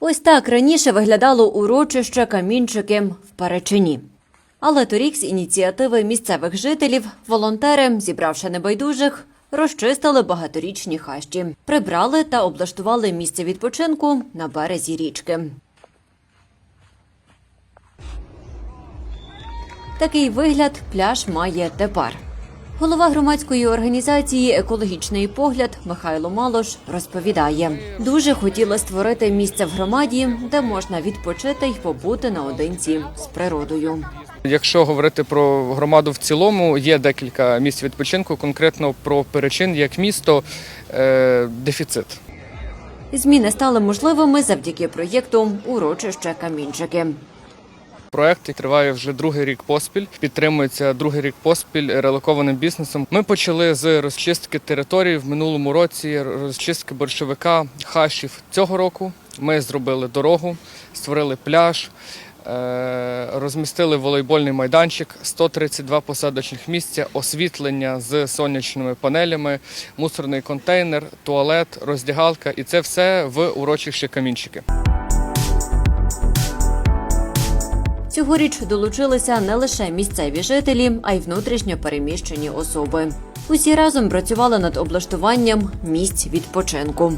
Ось так раніше виглядало урочище Камінчики в Перечині. Але торік з ініціативи місцевих жителів волонтери, зібравши небайдужих, розчистили багаторічні хащі, прибрали та облаштували місце відпочинку на березі річки. Такий вигляд пляж має тепер. Голова громадської організації Екологічний погляд Михайло Малош розповідає: дуже хотіли створити місце в громаді, де можна відпочити й побути наодинці з природою. Якщо говорити про громаду в цілому, є декілька місць відпочинку. Конкретно про перечин як місто е, дефіцит. Зміни стали можливими завдяки проєкту Урочище Камінчики. Проект триває вже другий рік поспіль. Підтримується другий рік поспіль релокованим бізнесом. Ми почали з розчистки території в минулому році, розчистки борщовика, хащів. Цього року ми зробили дорогу, створили пляж. е, Розмістили волейбольний майданчик, 132 посадочних місця, освітлення з сонячними панелями, мусорний контейнер, туалет, роздягалка, і це все в урочищі камінчики. Цьогоріч долучилися не лише місцеві жителі, а й внутрішньо переміщені особи. Усі разом працювали над облаштуванням місць відпочинку.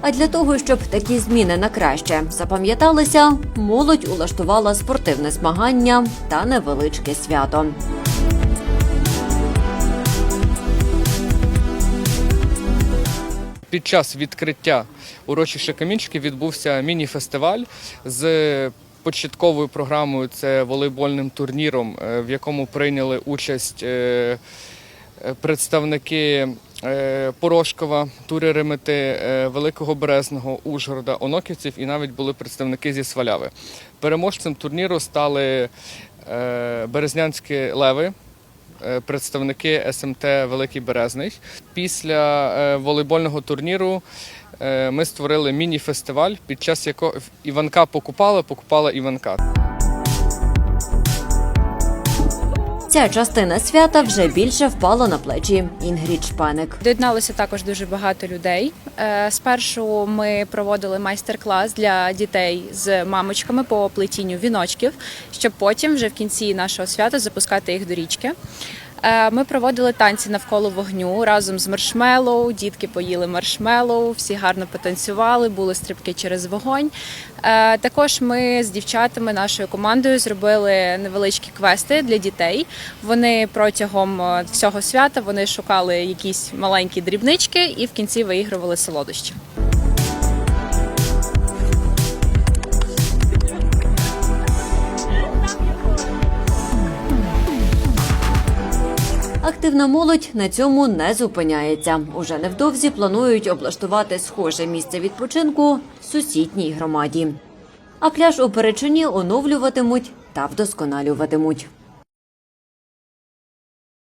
А для того, щоб такі зміни на краще запам'яталися, молодь улаштувала спортивне змагання та невеличке свято. Під час відкриття урочища Камінчики відбувся міні-фестиваль з початковою програмою це волейбольним турніром, е, в якому прийняли участь е, е, представники Порошкова, Тури Ремети, Великого Березного, Ужгорода, Оноківців і навіть були представники зі Сваляви. Переможцем турніру стали Березнянські леви представники СМТ Великий Березний. Після е, волейбольного турніру е, ми створили міні-фестиваль, під час якого Іванка покупала, покупала Іванка. Ця частина свята вже більше впала на плечі Інгрід Шпаник. Доєдналося також дуже багато людей. Е, Спершу ми проводили майстер-клас для дітей з мамочками по плетінню віночків, щоб потім, вже в кінці нашого свята, запускати їх до річки. Е, Ми проводили танці навколо вогню разом з маршмеллоу. Дітки поїли маршмеллоу, всі гарно потанцювали, були стрибки через вогонь. Е, Також ми з дівчатами, нашою командою, зробили невеличкі квести для дітей. Вони протягом е, всього свята вони шукали якісь маленькі дрібнички і в кінці виігрували солодощі. Активна молодь на цьому не зупиняється. Уже невдовзі планують облаштувати схоже місце відпочинку в сусідній громаді. А пляж у Перечині оновлюватимуть та вдосконалюватимуть.